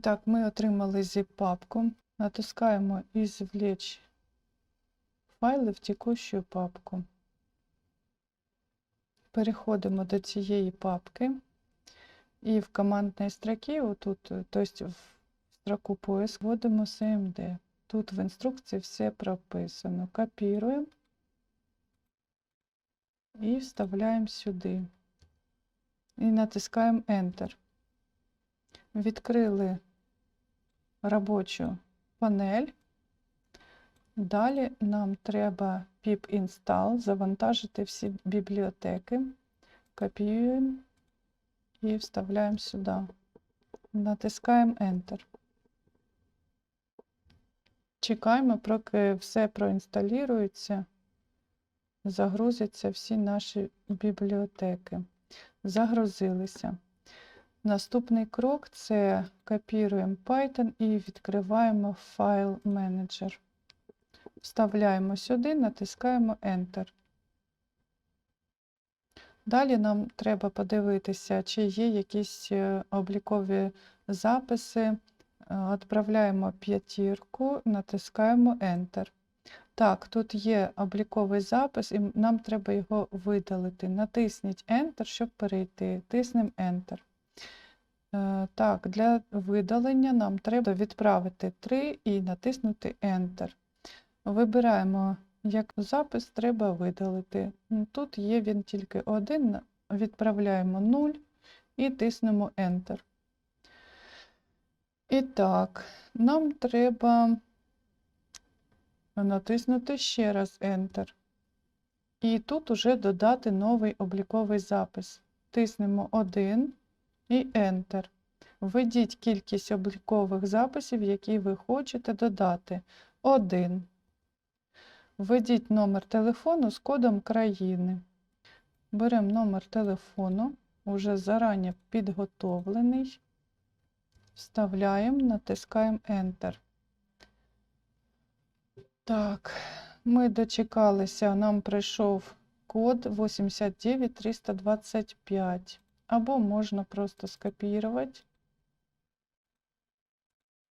Так, ми отримали zip-папку. Натискаємо «Извлечь файли в текущую папку». Переходимо до цієї папки і в командній строкі, отут, тобто в строку поиск, вводимо CMD. Тут в інструкції все прописано. Копіруємо і вставляємо сюди. І натискаємо Enter. Відкрили робочу панель. Далі нам треба pip install, завантажити всі бібліотеки. Копіюємо і вставляємо сюди. Натискаємо Enter. Чекаємо, поки все проінсталюється, загрузяться всі наші бібліотеки. Загрузилися. Наступний крок це копіруємо Python і відкриваємо файл менеджер. Вставляємо сюди, натискаємо Enter. Далі нам треба подивитися, чи є якісь е, облікові записи. Е, Відправляємо п'ятірку, натискаємо Enter. Так, тут є обліковий запис, і нам треба його видалити. Натисніть Enter, щоб перейти. Тиснемо Enter. Е, Так, для видалення нам треба відправити 3 і натиснути Enter. Вибираємо, як запис треба видалити. Тут є він тільки один, відправляємо 0 і тиснемо Enter. І так, нам треба натиснути ще раз Enter. І тут уже додати новий обліковий запис. Тиснемо 1 і Enter. Введіть кількість облікових записів, які ви хочете додати. 1. Введіть номер телефону з кодом країни. Беремо номер телефону, уже зарані підготовлений. Вставляємо, натискаємо Enter. Так, ми дочекалися, нам прийшов код 89325. Або можна просто скопірувати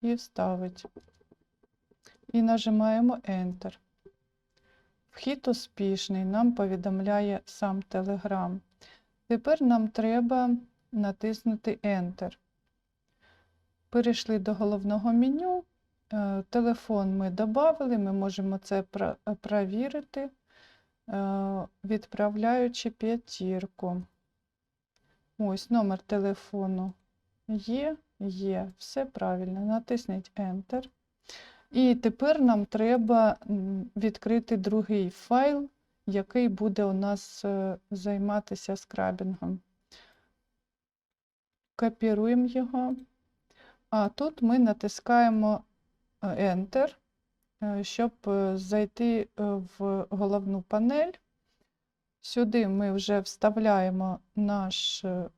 і вставити. І нажимаємо Enter. Вхід успішний, нам повідомляє сам Telegram. Тепер нам треба натиснути Enter. Перейшли до головного меню. Е, Телефон ми додали, ми можемо це пра- перевірити, е, відправляючи п'ятірку. Ось номер телефону є, є, все правильно. Натисніть Enter. І тепер нам треба відкрити другий файл, який буде у нас е, займатися скрабінгом. Копіруємо його. А тут ми натискаємо е, Enter, е, щоб зайти в головну панель. Сюди ми вже вставляємо наш е,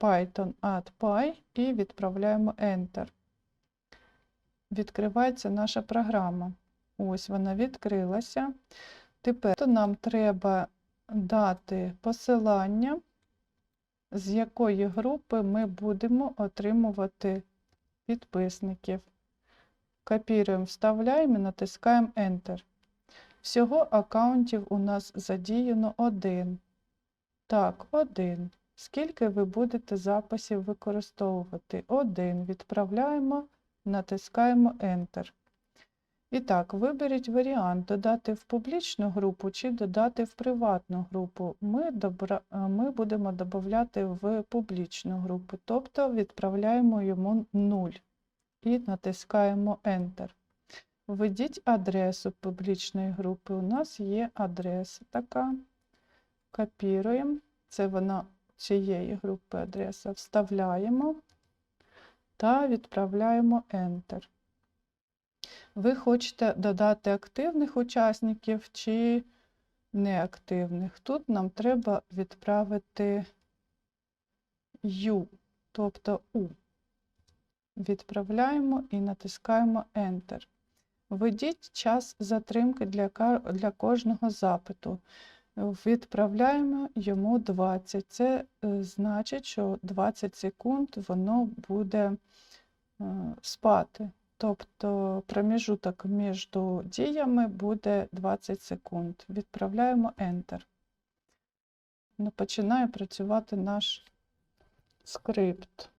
Python add.py і відправляємо Enter. Відкривається наша програма. Ось вона відкрилася. Тепер нам треба дати посилання, з якої групи ми будемо отримувати підписників. Копіруємо, вставляємо і натискаємо Enter. Всього аккаунтів у нас задіяно один. Так, один. Скільки ви будете записів використовувати? Один. Відправляємо, натискаємо Enter. І так, виберіть варіант додати в публічну групу чи додати в приватну групу. Ми, добра... е, ми будемо додати в публічну групу, тобто відправляємо йому 0 і натискаємо Enter. Введіть адресу публічної групи. У нас є адреса така. Копіруємо. Це вона цієї групи адреса. Вставляємо та відправляємо Enter. Ви хочете додати активних учасників чи неактивних. Тут нам треба відправити U, тобто U. Відправляємо і натискаємо Enter. Введіть час затримки для, для кожного запиту. Відправляємо йому 20. Це е, значить, що 20 секунд воно буде е, спати. Тобто проміжуток між діями буде 20 секунд. Відправляємо Enter. Ну, Починає працювати наш скрипт.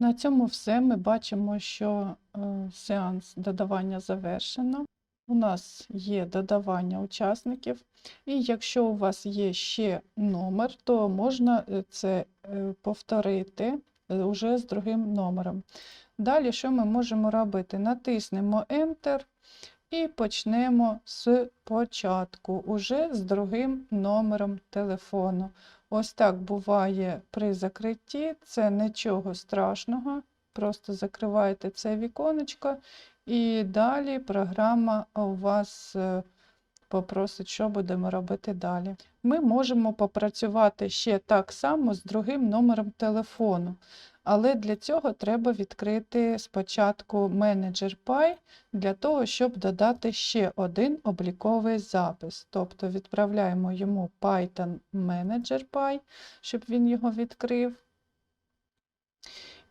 На цьому все. Ми бачимо, що е, сеанс додавання завершено. У нас є додавання учасників, і якщо у вас є ще номер, то можна е, це е, повторити е, уже з другим номером. Далі, що ми можемо робити? Натиснемо Enter і почнемо з початку, уже з другим номером телефону. Ось так буває при закритті, це нічого страшного. Просто закриваєте це віконечко, і далі програма у вас е, попросить, що будемо робити далі. Ми можемо попрацювати ще так само з другим номером телефону, але для цього треба відкрити спочатку менеджер Py для того, щоб додати ще один обліковий запис. Тобто відправляємо йому Python Manager Py, щоб він його відкрив.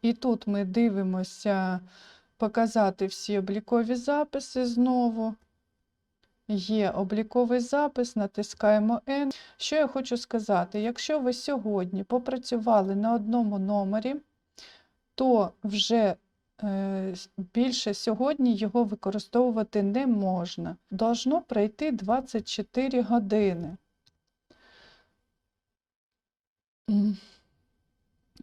І тут ми дивимося показати всі облікові записи знову. Є обліковий запис, натискаємо N. Що я хочу сказати? Якщо ви сьогодні попрацювали на одному номері, то вже е, більше сьогодні його використовувати не можна. Должно пройти 24 години.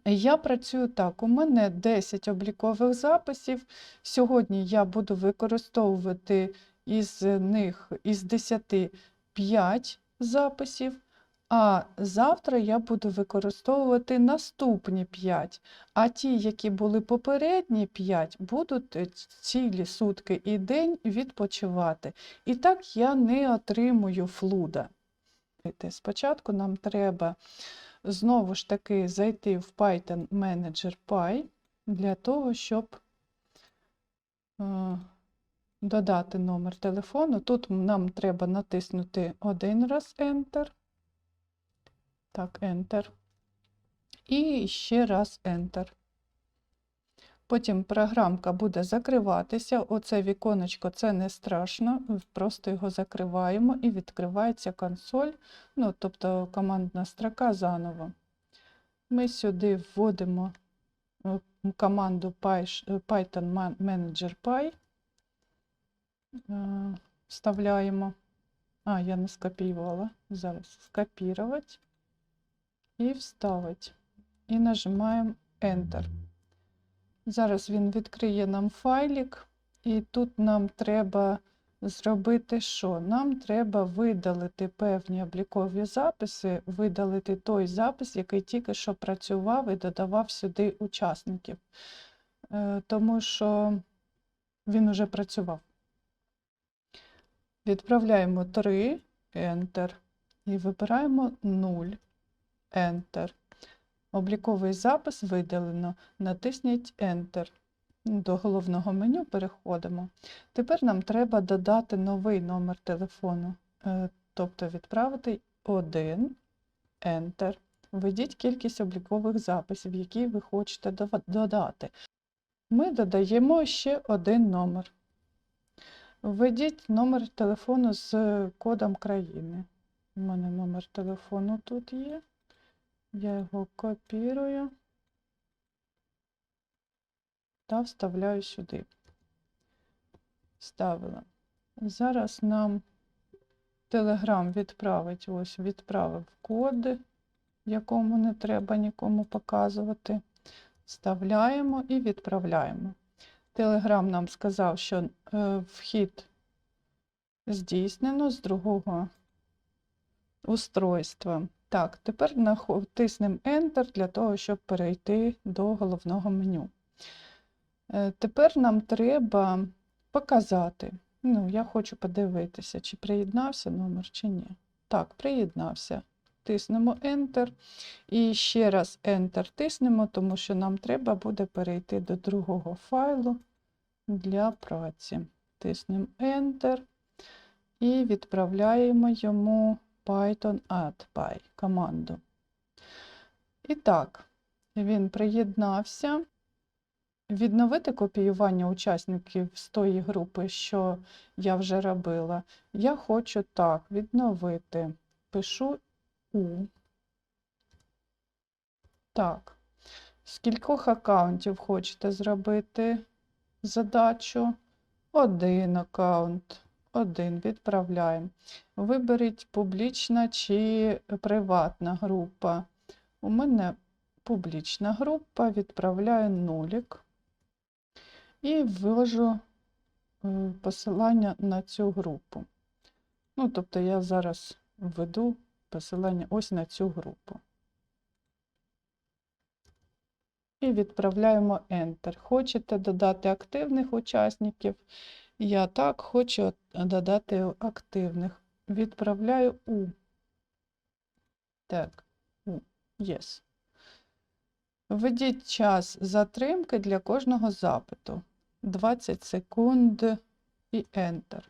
Я працюю так. У мене 10 облікових записів. Сьогодні я буду використовувати із них із 10 5 записів, а завтра я буду використовувати наступні 5. А ті, які були попередні 5, будуть е, цілі сутки і день відпочивати. І так я не отримую флуда. Спочатку нам треба знову ж таки зайти в Python Manager Py для того, щоб е, додати номер телефону. Тут нам треба натиснути один раз Enter. Так, Enter. І ще раз Enter. Потім програмка буде закриватися. Оце віконечко це не страшно, просто його закриваємо і відкривається консоль, ну, тобто командна строка заново. Ми сюди вводимо е, команду Python Manager Py, Е, вставляємо. А, я не скопіювала. Зараз скопірувати і вставити. І нажимаємо Enter. Зараз він відкриє нам файлик, і тут нам треба зробити що? Нам треба видалити певні облікові записи, видалити той запис, який тільки що працював і додавав сюди учасників. Е, Тому що він уже працював. Відправляємо 3, Enter, і вибираємо 0, Enter. Обліковий запис видалено. Натисніть Enter. До головного меню переходимо. Тепер нам треба додати новий номер телефону, е, тобто відправити 1 Enter. Введіть кількість облікових записів, які ви хочете додати. Ми додаємо ще один номер. Введіть номер телефону з кодом країни. У мене номер телефону тут є. Я його копірую та вставляю сюди. Вставила. Зараз нам Telegram відправить, ось відправив код, якому не треба нікому показувати. Вставляємо і відправляємо. Телеграм нам сказав, що е, вхід здійснено з другого устройства. Так, тепер тиснемо Enter для того, щоб перейти до головного меню. Е, Тепер нам треба показати. Ну, я хочу подивитися, чи приєднався номер, чи ні. Так, приєднався. Тиснемо Enter. І ще раз Enter тиснемо, тому що нам треба буде перейти до другого файлу для праці. Тиснемо Enter і відправляємо йому Python add команду. І так, він приєднався. Відновити копіювання учасників з тої групи, що я вже робила. Я хочу так, відновити. Пишу У. Так. З кількох аккаунтів хочете зробити задачу? Один аккаунт. Один відправляємо. Виберіть публічна чи приватна група. У мене публічна група, відправляю нулік і ввожу е, посилання на цю групу. Ну, тобто я зараз введу посилання ось на цю групу. І відправляємо Enter. Хочете додати активних учасників? Я так хочу додати активних. Відправляю у. Так. Yes. Введіть час затримки для кожного запиту. 20 секунд і Enter.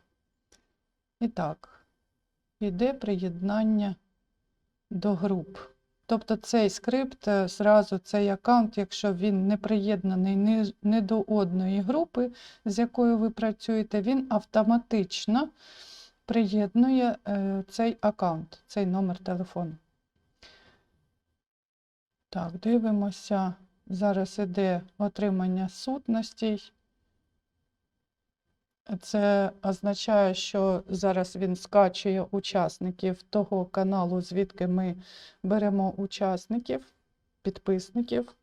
І так, іде приєднання до груп. Тобто цей скрипт, е, зразу цей аккаунт, якщо він не приєднаний ні до одної групи, з якою ви працюєте, він автоматично приєднує е, цей аккаунт, цей номер телефону. Так, дивимося. Зараз іде отримання сутностей. Це означає, що зараз він скачує учасників того каналу, звідки ми беремо учасників, підписників.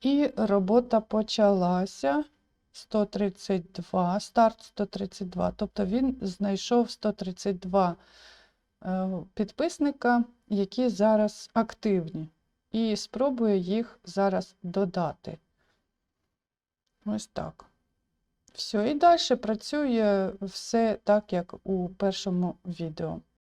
І робота почалася. 132, старт 132. Тобто він знайшов 132 е, підписника, які зараз активні, і спробує їх зараз додати. Ось так. Все, і далі працює все так, як у першому відео.